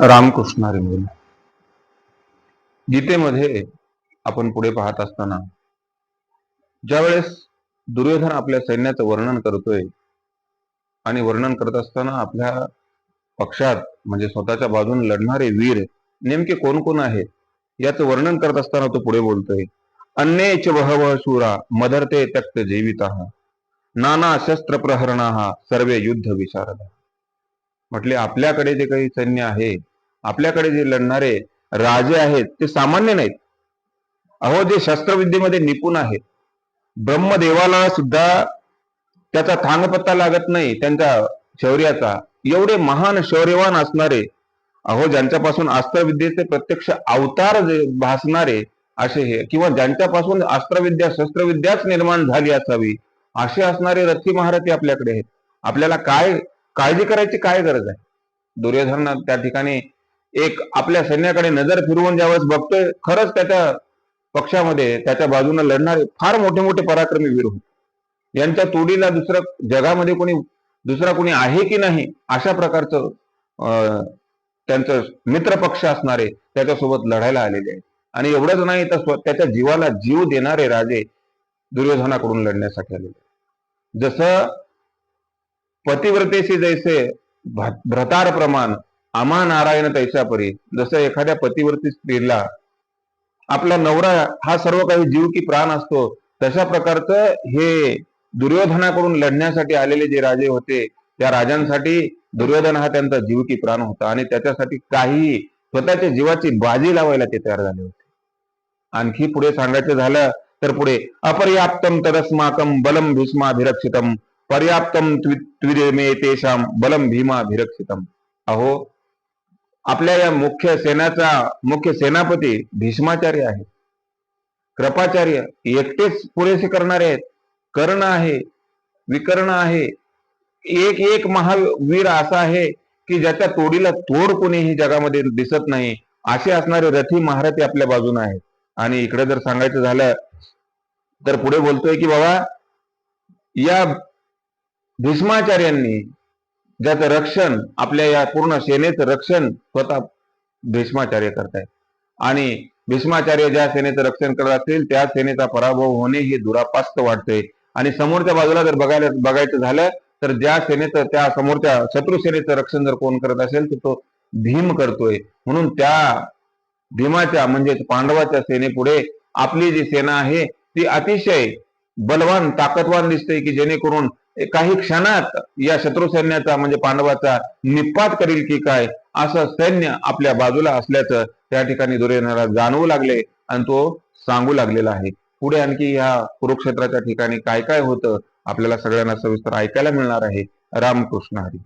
रामकृष्ण हरी गीतेमध्ये आपण पुढे पाहत असताना ज्यावेळेस दुर्योधन आपल्या सैन्याचं वर्णन करतोय आणि वर्णन करत असताना आपल्या पक्षात म्हणजे स्वतःच्या बाजून लढणारे वीर नेमके कोण कोण आहेत याचं वर्णन करत असताना तो पुढे बोलतोय अन्येच बहव शूरा मदरते त्यक्त जीविता नाना शस्त्र प्रहरणा सर्वे युद्ध विशारद. म्हटले आपल्याकडे जे काही सैन्य आहे आपल्याकडे जे लढणारे राजे आहेत ते सामान्य नाहीत. अहो जे शस्त्रविद्येमध्ये निपुण आहेत. ब्रह्मदेवाला सुद्धा त्याचा थांगपत्ता लागत नाही त्यांच्या शौर्याचा. एवढे महान शौर्यवान असणारे अहो ज्यांच्यापासून अस्त्रविद्येचे प्रत्यक्ष अवतार भासणारे असे हे किंवा ज्यांच्यापासून अस्त्रविद्या शस्त्रविद्याच निर्माण झाली असावी असे असणारे रथी महारथी आपल्याकडे आहेत. आपल्याला काय काळजी करायची काय गरज आहे? दुर्योधन त्या ठिकाणी एक आपल्या सैन्याकडे नजर फिरवून ज्यावेळेस बघतोय खरंच त्याच्या पक्षामध्ये त्याच्या बाजूने लढणारे फार मोठे मोठे पराक्रमी वीर होते. यांच्या तोडीला दुसरं जगामध्ये कोणी दुसरा कोणी आहे की नाही अशा प्रकारचं अं, त्यांचं मित्र पक्ष असणारे त्याच्यासोबत लढायला आलेले आहेत. आणि एवढंच नाही तर त्याच्या जीवाला जीव देणारे राजे दुर्योधनाकडून लढण्यासाठी आलेले जसं पतिव्रतेशी जैसे भ्रतार प्रमाण आमा नारायण तैसा परी जसं एखाद्या पतिव्रती स्त्रीला आपला नवरा हा सर्व काही जीव की प्राण असतो तशा प्रकारचं हे दुर्योधनाकडून लढण्यासाठी आलेले जे राजे होते त्या राजांसाठी दुर्योधन हा त्यांचा जीव की प्राण होता आणि त्याच्यासाठी काही स्वतःच्या जीवाची बाजी लावायला ते तयार झाले होते. आणखी पुढे सांगायचं झालं तर पुढे अपर्याप्तम तदस्माकम बलम भीष्माभिरक्षितम पर्याप्तम त्विमे तेषाम बलम भीमाभिरक्षितम. अहो आपल्या या मुख्य सेनाचा मुख्य सेनापती भीष्माचार्य आहे कृपाचार्य एकटेच पुरेसे करणारे आहेत. कर्ण आहे विकर्ण आहे. एक एक महावीर असा आहे की ज्याच्या तोडीला तोड कोणीही जगामध्ये दिसत नाही. असे असणारे रथी महारथी आपल्या बाजूने आहेत. आणि इकडे जर सांगायचं झालं तर पुढे बोलतोय की बाबा या भीष्माचार्यांनी ज्याचं रक्षण आपल्या या पूर्ण सेनेचं रक्षण स्वतः भीष्माचार्य करतायत. आणि भीष्माचार्य ज्या सेनेचं रक्षण करत असतील त्या सेनेचा पराभव होणे हे दुरापास्त वाटतंय. आणि समोरच्या बाजूला जर बघायला बघायचं झालं तर ज्या सेनेचं त्या समोरच्या शत्रू सेनेचं रक्षण जर कोण करत असेल तर तो भीम करतोय. म्हणून त्या भीमाच्या म्हणजेच पांडवाच्या सेनेपुढे आपली जी सेना आहे ती अतिशय बलवान ताकदवान दिसते की जेणेकरून काही क्षणात या शत्रू सैन्याचा म्हणजे पांडवाचा निपात करील की काय असं सैन्य आपल्या बाजूला असल्याचं त्या ठिकाणी दुर्योधनाला जाणवू लागले आणि तो सांगू लागलेला आहे. पुढे आणखी या कुरुक्षेत्राच्या ठिकाणी काय काय होतं आपल्याला सगळ्यांना सविस्तर ऐकायला मिळणार आहे. रामकृष्ण हरी.